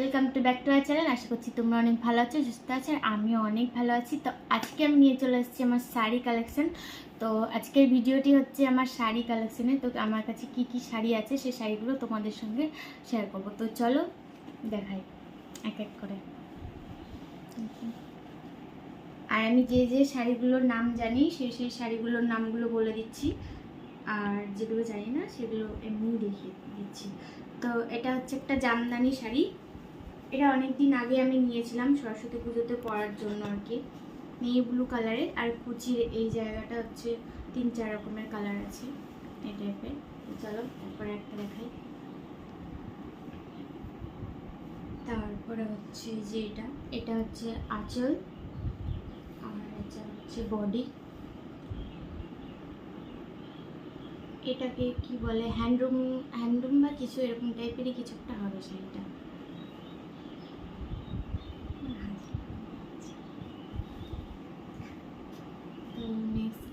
Welcome to back to our channel আশা করছি তোমরা অনেক ভালো আছো, সুস্থ আছো, আর আমিও অনেক ভালো আছি। তো আজকে আমি নিয়ে চলে এসেছি আমার শাড়ি কালেকশন তো আজকের ভিডিওটি হচ্ছে আমার শাড়ি কালেকশনে তো আমার কাছে কি কি শাড়ি আছে সেই শাড়িগুলো তোমাদের সঙ্গে শেয়ার করব। তো চলো দেখাই, এক এক করে। আর আমি যে যে শাড়িগুলোর নাম জানি, সেই সেই শাড়িগুলোর নামগুলো বলে দিচ্ছি। আর যেগুলো জানি না, সেগুলো এমনি দেখিয়ে দিচ্ছি। তো এটা হচ্ছে একটা জামদানি শাড়ি। এটা অনেক দিন আগে আমি নিয়েছিলাম সরস্বতী পুজোতে পরার জন্য আর কি। নেই ব্লু কালারের আর কুচির এই জায়গাটা হচ্ছে তিন চার রকমের কালার আছে, এই টাইপের চলো, তারপরে একটা দেখাই। তারপরে হচ্ছে যে এটা এটা হচ্ছে আঁচল, আর এটা হচ্ছে বডি এটাকে কি বলে হ্যান্ডলুম হ্যান্ডলুম বা কিছু এরকম টাইপেরই কিছু একটা হবে শাড়িটা তো নেক্সট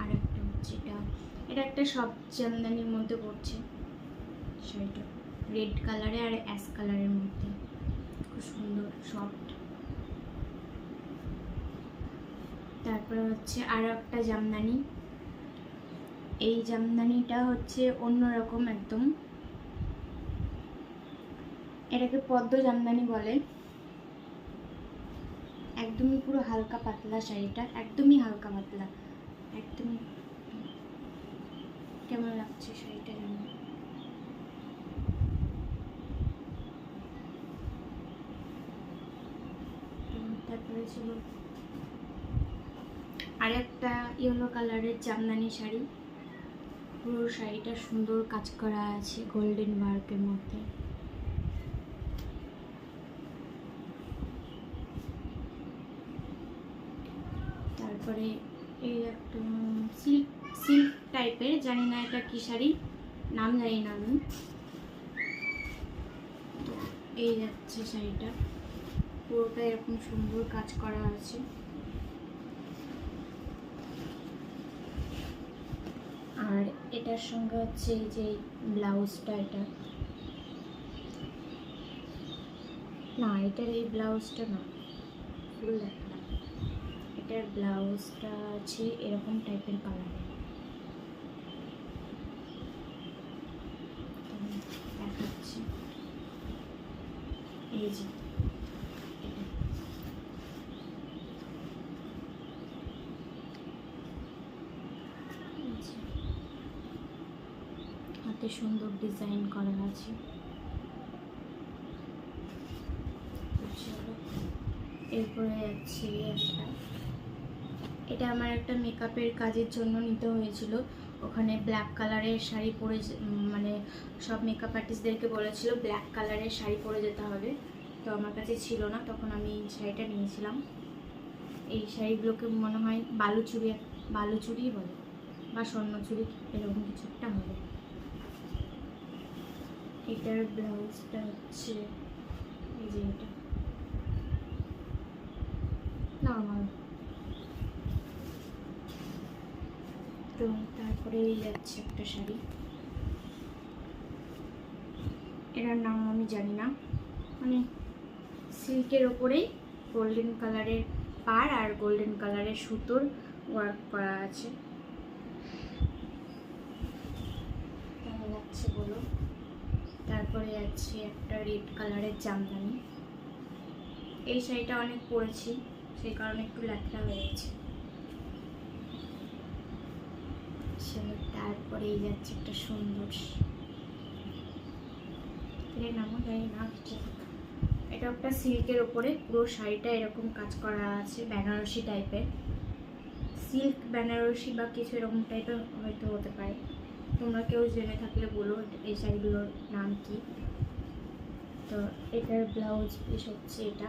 আর একটা হচ্ছে এটা এটা একটা সব জামদানির মধ্যে পড়ছে। শাড়িটা। রেড কালারে আর অ্যাশ কালারের মধ্যে। খুব সুন্দর সফট তারপরে হচ্ছে আরও একটা জামদানি। এই জামদানিটা হচ্ছে অন্যরকম একদম। এটাকে পদ্ম জামদানি বলে। একদমই পুরো হালকা পাতলা শাড়িটা, একদমই হালকা পাতলা। একদমই কেমন লাগছে শাড়িটা জানো? তারপরে ছিল আরেকটা ইয়েলো কালারের জামদানি শাড়ি। পুরো শাড়িটা সুন্দর কাজ করা আছে গোল্ডেন ওয়ার্কের মধ্যে। তারপরে এই একটা সিল্ক সিল্ক টাইপের, জানি না এটা কি শাড়ি, নাম জানি না আমি। এই যাচ্ছে শাড়িটা। পুরোটা এরকম সুন্দর কাজ করা আছে। আর এটার সঙ্গে হচ্ছে এই যে ব্লাউজটা এটা। না, এটার এই ব্লাউজটা না, ফুল একটা। এটার ব্লাউজটা আছে এরকম টাইপের কালার দেখাচ্ছি যে। হাতে সুন্দর ডিজাইন করা আছে। এরপরে যাচ্ছি একটা। এটা আমার একটা মেকআপের কাজের জন্য নিতে হয়েছিল। ওখানে ব্ল্যাক কালারের শাড়ি পরে মানে সব মেকআপ আর্টিস্টদেরকে বলেছিল ব্ল্যাক কালারের শাড়ি পরে যেতে হবে। তো আমার কাছে ছিল না, তখন আমি এই শাড়িটা নিয়েছিলাম। এই শাড়িগুলোকে মনে হয় বালুচুরি বালুচুরি বলে বা স্বর্ণচুরি এরকম কিছু একটা হবে। এটার ব্লাউজটা হচ্ছে এই যে এটা। নর্মাল তো তারপরে এই যাচ্ছে একটা শাড়ি। এটার নাম আমি জানি না। মানে সিল্কের ওপরেই গোল্ডেন কালারের পার আর গোল্ডেন কালারের সুতোর ওয়ার্ক করা আছে। বলো? তারপরে আছে একটা রেড কালারের জামদানি। এই শাড়িটা অনেক পরেছি, সেই কারণে একটু ল্যাকড়া হয়ে গেছে। তারপরে যাচ্ছে একটা সুন্দর। নামও জানি না কিছু একটা সিল্কের ওপরে, পুরো শাড়িটা এরকম কাজ করা আছে, বেনারসি টাইপের সিল্ক বেনারসি বা কিছু এরকম টাইপের হয়তো হতে পারে। তোমরা কেউ জেনে থাকলে বলো এই শাড়িগুলোর নাম কি। তো এটার ব্লাউজ পিস হচ্ছে এটা।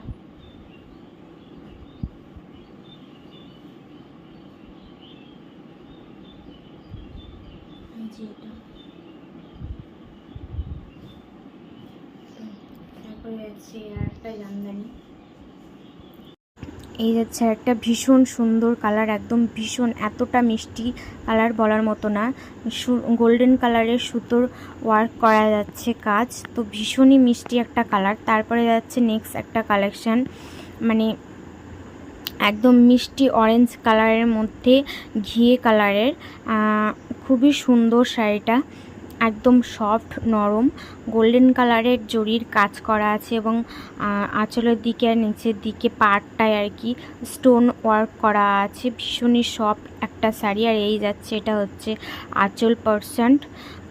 এই এই যাচ্ছে একটা ভীষণ সুন্দর কালার, একদম ভীষণ এতটা মিষ্টি কালার বলার মতো না। গোল্ডেন কালারের সুতোর ওয়ার্ক করা যাচ্ছে কাজ, তো ভীষণই মিষ্টি একটা কালার। তারপরে যাচ্ছে নেক্সট একটা কালেকশান মানে একদম মিষ্টি অরেঞ্জ কালারের মধ্যে ঘিয়ে কালারের খুবই সুন্দর শাড়িটা। একদম সফট, নরম, গোল্ডেন কালারের জরির কাজ করা আছে এবং আঁচলের দিকে আর নিচের দিকে পাড়টায় আর কি স্টোন ওয়ার্ক করা আছে। ভীষণই সফট একটা শাড়ি আর এই যাচ্ছে, এটা হচ্ছে আঁচল পার্সেন্ট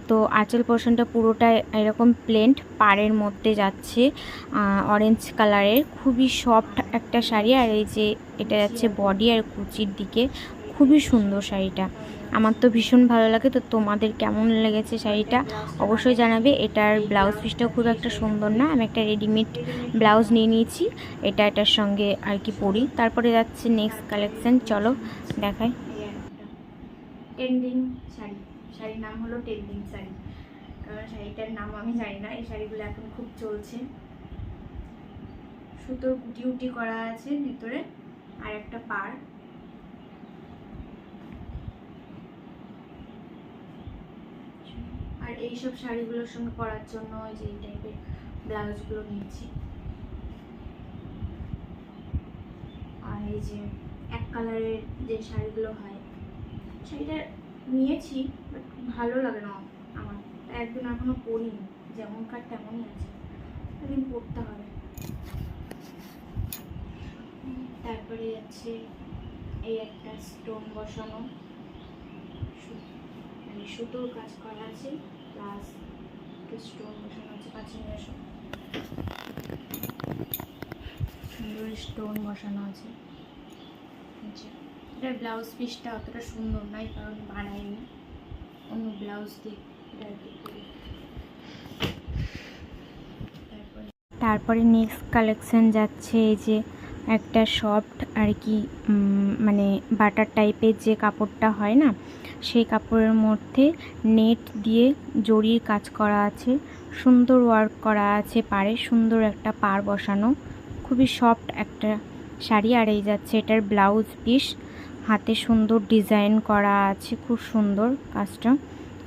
তো আঁচল পোর্শনটা পুরোটা এরকম প্লেন্ট পাড়ের মধ্যে যাচ্ছে অরেঞ্জ কালারের। খুবই সফট একটা শাড়ি আর এই যে এটা যাচ্ছে বডি আর কুচির দিকে। খুবই সুন্দর শাড়িটা। আমার তো ভীষণ ভালো লাগে, তো তোমাদের কেমন লেগেছে শাড়িটা অবশ্যই জানাবে। এটার ব্লাউজ পিসটাও খুব একটা সুন্দর না, আমি একটা রেডিমেড ব্লাউজ নিয়ে নিয়েছি, এটা এটার সঙ্গে আর কি পরি। তারপরে যাচ্ছে নেক্সট কালেকশান চলো দেখাই। টেন্ডিং শাড়ি, শাড়ির নাম হলো টেন্ডিং শাড়ি। কারণ শাড়িটার নাম আমি জানি না, এই শাড়িগুলো এখন খুব চলছে। সুতোর গুটি উটি করা আছে ভিতরে, আর একটা পাড়। আর এইসব শাড়িগুলোর সঙ্গে পরার জন্য ওই যে এই টাইপের ব্লাউজগুলো নিয়েছি। আর এই যে এক কালারের যে শাড়িগুলো হয় শাড়িটা নিয়েছি বাট ভালো লাগে না আমার। একদিন এখনও পরিনি যেমনকার তেমনই আছে। একদিন পরতে হবে। তারপরে যাচ্ছে এই একটা স্টোন বসানো। মানে সুতোর কাজ করা আছে। প্লাস স্টোন বসানো আছে কাছে সুন্দর স্টোন বসানো আছে। এটার ব্লাউজ পিসটা অতটা সুন্দর নয়, কারণ বানাইনি। অন্য ব্লাউজ দিয়ে এটা তারপরে নেক্সট কালেকশন যাচ্ছে এই যে একটা সফট আর কি মানে বাটার টাইপের যে কাপড়টা হয় না সেই কাপড়ের মধ্যে নেট দিয়ে জরির কাজ করা আছে। সুন্দর ওয়ার্ক করা আছে পাড়ে, সুন্দর একটা পাড় বসানো। খুবই সফট একটা শাড়ি আর এই যাচ্ছে এটার ব্লাউজ পিস হাতে সুন্দর ডিজাইন করা আছে, খুব সুন্দর কাজটা।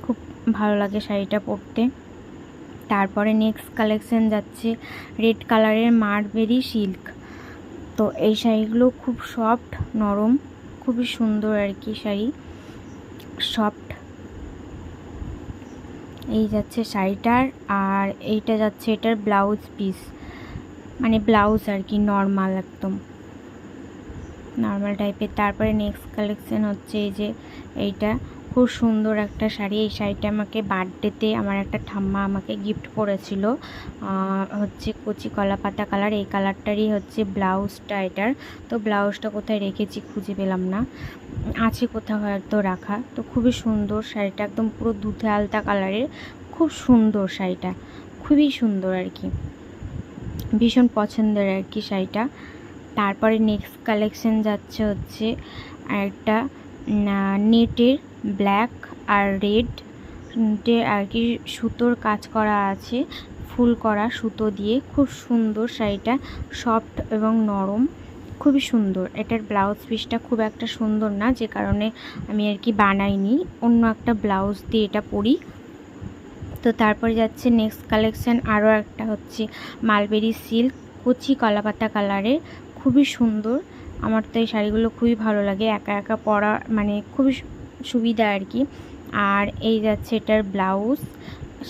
খুব ভালো লাগে শাড়িটা পরতে। তারপরে নেক্সট কালেকশন যাচ্ছে রেড কালারের মারবেরি সিল্ক তো এই শাড়িগুলো খুব সফট নরম, খুবই সুন্দর আর কি শাড়ি। সফট এই যাচ্ছে শাড়িটার আর এইটা যাচ্ছে এটার ব্লাউজ পিস মানে ব্লাউজ আর কি নর্মাল একদম। নর্মাল টাইপের তারপরে নেক্সট কালেকশন হচ্ছে এই যে এইটা। খুব সুন্দর একটা শাড়ি। এই শাড়িটা আমাকে বার্থডেতে আমার একটা ঠাম্মা আমাকে গিফট করেছিল। হচ্ছে কচি কলা পাতা কালার এই কালারটারই হচ্ছে ব্লাউজটা এটার। তো ব্লাউজটা কোথায় রেখেছি খুঁজে পেলাম না। আছে কোথাও হয়তো রাখা। তো খুবই সুন্দর শাড়িটা, একদম পুরো দুধে আলতা কালারের। খুব সুন্দর শাড়িটা, খুবই সুন্দর আর কি। ভীষণ পছন্দের আর কি শাড়িটা। তারপরে নেক্সট কালেকশন যাচ্ছে হচ্ছে একটা নেটের ব্ল্যাক আর রেড আর কি সুতোর কাজ করা আছে, ফুল করা সুতো দিয়ে। খুব সুন্দর শাড়িটা সফট এবং নরম। খুবই সুন্দর। এটার ব্লাউজ পিসটা খুব একটা সুন্দর না, যে কারণে আমি আর কি বানাইনি। অন্য একটা ব্লাউজ দিয়ে এটা পরি। তো তারপরে যাচ্ছে নেক্সট কালেকশন আরও একটা হচ্ছে মালবেরি সিল্ক কচি কলাপাতা কালারের খুবই সুন্দর। আমার তো এই শাড়িগুলো খুবই ভালো লাগে। একা একা পরা মানে খুবই সুবিধা আর কি। আর এই যাচ্ছে এটার ব্লাউজ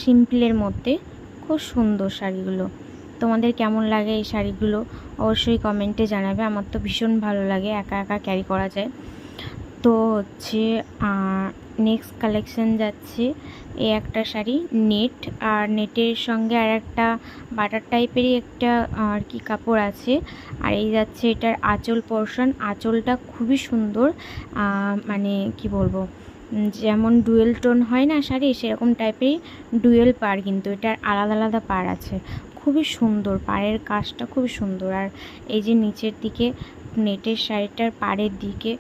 সিম্পলের মধ্যে। খুব সুন্দর শাড়িগুলো। তোমাদের কেমন লাগে এই শাড়িগুলো অবশ্যই কমেন্টে জানাবে। আমার তো ভীষণ ভালো লাগে, একা একা ক্যারি করা যায়। তো হচ্ছে নেক্সট কালেকশন যাচ্ছে এই একটা শাড়ি নেট আর নেটের সঙ্গে আর একটা বাটার টাইপেরই একটা আর কি কাপড় আছে। আর এই যাচ্ছে এটার আঁচল পোর্শন আঁচলটা খুবই সুন্দর মানে কি বলব যেমন ডুয়েল টোন হয় না শাড়ি, সেরকম টাইপেরই ডুয়েল পার কিন্তু, এটার আলাদা আলাদা পার আছে। খুবই সুন্দর, পাড়ের কাজটা খুবই সুন্দর। আর এই যে নিচের দিকে নেটের শাড়িটার পাড়ের দিকে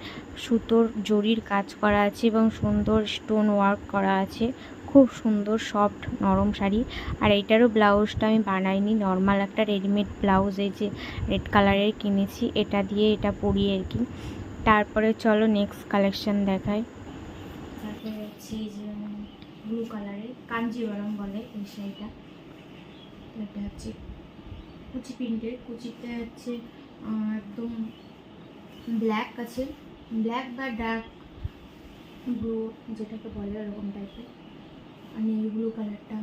সুতোর জরির কাজ করা আছে এবং সুন্দর স্টোন ওয়ার্ক করা আছে। খুব সুন্দর সফট নরম শাড়ি। আর এইটারও ব্লাউজটা আমি বানাইনি, নর্মাল একটা রেডিমেড ব্লাউজ এই যে রেড কালারের কিনেছি, এটা দিয়ে এটা পরিয়ে আর কি। তারপরে চলো নেক্সট কালেকশন দেখাই। তারপরে হচ্ছে এই যে ব্লু কালারের কাঞ্জিবরম বলে এই শাড়িটা। এটা হচ্ছে কুচি প্রিন্টের, কুচিটা হচ্ছে একদম ব্ল্যাক আছে। ব্ল্যাক বা ডার্ক ব্লু যেটাকে বলে ওরকম টাইপের আর নেই ব্লু কালারটা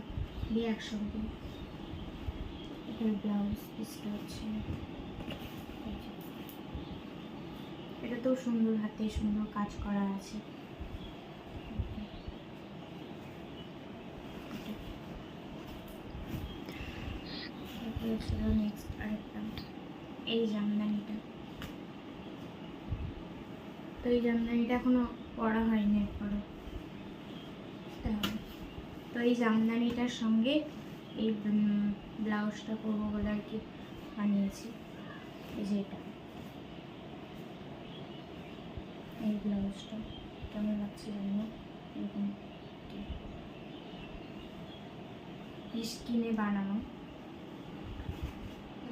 দিয়ে একসঙ্গে। এটার ব্লাউজ পিসটা হচ্ছে। এটাতেও সুন্দর হাতে সুন্দর কাজ করা আছে তারপরে ছিল নেক্সট আরেকটা এই জামদানিটা। তো এই জামদানিটা এখনও পরা হয়নি একবারও তো এই জামদানিটার সঙ্গে এই ব্লাউজটা করব বলে আর কি বানিয়েছি। এই যে এটা। এই ব্লাউজটা। কেমন লাগছে জানি না এরকম। স্কিনে বানানো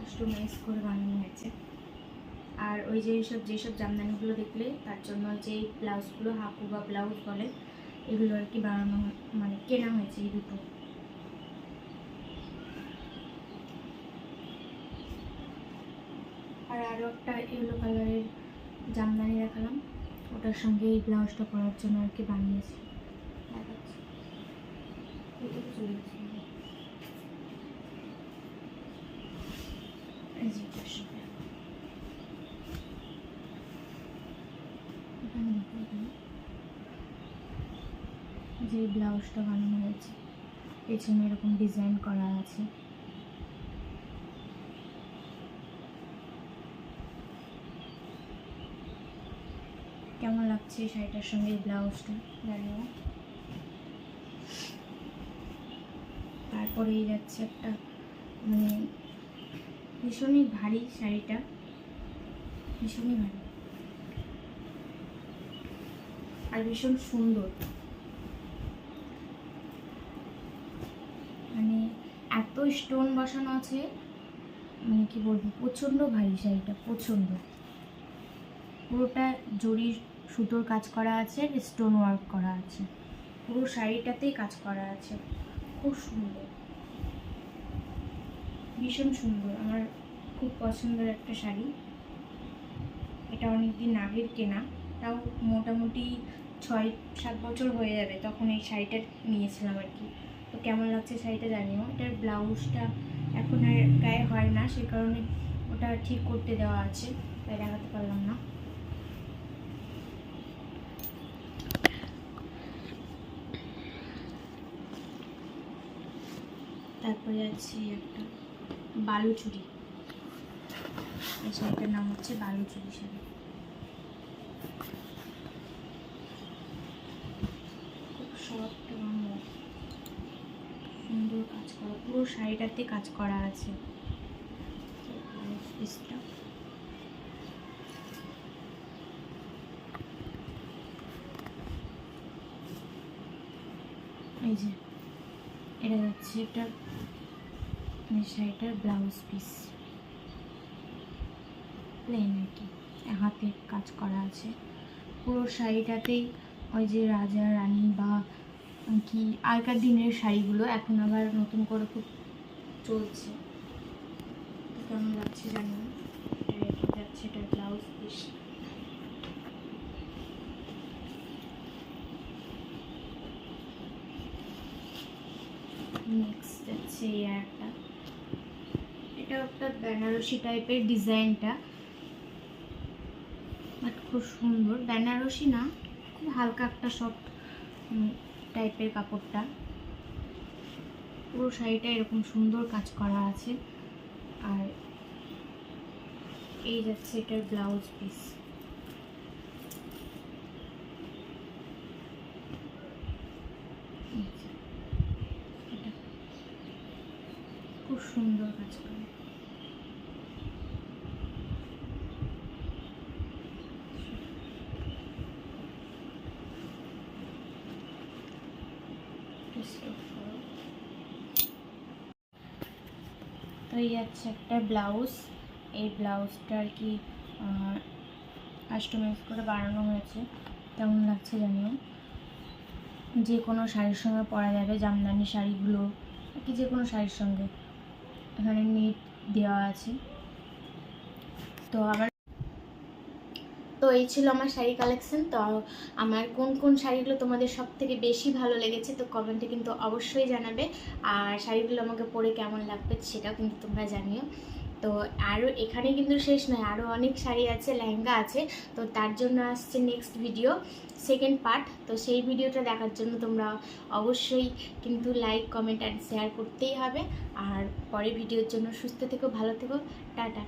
কাস্টমাইজ করে বানানো হয়েছে আর ওই যে সব যেসব জামদানিগুলো দেখলে, তার জন্য যে ব্লাউজগুলো, হাফু বা ব্লাউজ বলে, এগুলো আর কি বানানো মানে কেনা হয়েছে এই দুটো আর আরও একটা ইয়েলো কালারের জামদানি দেখালাম ওটার সঙ্গে এই ব্লাউজটা পরার জন্য আর কি বানিয়েছি দেখাচ্ছি। চলেছে। এই যে এটার সঙ্গে। এখানে দেখো এখানে। যে ব্লাউজটা বানানো হয়েছে। পেছনে এরকম ডিজাইন করা আছে। কেমন লাগছে শাড়িটার সঙ্গে এই ব্লাউজটা? জানিও তারপরেই যাচ্ছে একটা মানে ভীষণই ভারী শাড়িটা। ভীষণই ভারী। আর ভীষণ সুন্দর মানে এত স্টোন বসানো আছে। মানে কি বলব, প্রচণ্ড ভারী শাড়িটা, প্রচণ্ড। পুরোটা জরির সুতোর কাজ করা আছে, আর স্টোন ওয়ার্ক করা আছে। পুরো শাড়িটাতেই কাজ করা আছে। খুব সুন্দর। ভীষণ সুন্দর। আমার খুব পছন্দের একটা শাড়ি। এটা অনেক দিন আগের কেনা। তাও মোটামুটি ছয় সাত বছর হয়ে যাবে তখন এই শাড়িটা নিয়েছিলাম আর কি। তো কেমন লাগছে শাড়িটা জানিও। এটার ব্লাউজটা এখন আর গায়ে হয় না, সে কারণে ওটা ঠিক করতে দেওয়া আছে, তাই দেখাতে পারলাম না। তারপরে আছে একটা বালুচুরি। এই শাড়িটার নাম হচ্ছে বালুচুরি শাড়ি। খুব সফট এবং সুন্দর কাজ করা পুরো শাড়িটাতে কাজ করা আছে। পিসটা এই যে, এটা এটা, এই শাড়িটার ব্লাউজ পিস। প্লেন আর কি, হাতে কাজ করা আছে। পুরো শাড়িটাতেই ওই যে রাজা, রানী বা কি আগেকার দিনের শাড়িগুলো এখন আবার নতুন করে খুব চলছে। কেমন লাগছে জানি না। এটা যাচ্ছে এটার ব্লাউজ পিস নেক্সট যাচ্ছে এই একটা। এটা একটা বেনারসি টাইপের ডিজাইনটা। বাট খুব সুন্দর। বেনারসি না, খুব হালকা একটা সফট টাইপের কাপড়টা। পুরো শাড়িটা এরকম সুন্দর কাজ করা আছে। আর এই যাচ্ছে এটার ব্লাউজ পিস খুব সুন্দর কাজ করে। তো এই হচ্ছে একটা ব্লাউজ। এই ব্লাউজটা আর কি কাস্টমাইজ করে বানানো হয়েছে। তেমন লাগছে জানিও? যে কোনো শাড়ির সঙ্গে পরা যাবে, জামদানি শাড়িগুলো কি যে কোনো শাড়ির সঙ্গে। এখানে নেট দেওয়া আছে। তো আবার তো এই ছিল আমার শাড়ি কালেকশন তো আমার কোন কোন শাড়িগুলো তোমাদের সব থেকে বেশি ভালো লেগেছে, তো কমেন্টে কিন্তু অবশ্যই জানাবে। আর শাড়িগুলো আমাকে পরে কেমন লাগবে সেটাও কিন্তু তোমরা জানিও। তো আরও এখানে কিন্তু শেষ নয় আরও অনেক শাড়ি আছে, লেহেঙ্গা আছে, তো তার জন্য আসছে নেক্সট ভিডিও সেকেন্ড পার্ট তো সেই ভিডিওটা দেখার জন্য তোমরা অবশ্যই কিন্তু লাইক কমেন্ট অ্যান্ড শেয়ার করতেই হবে। আর পরের ভিডিওর জন্য সুস্থ থেকো, ভালো থেকো, টাটা।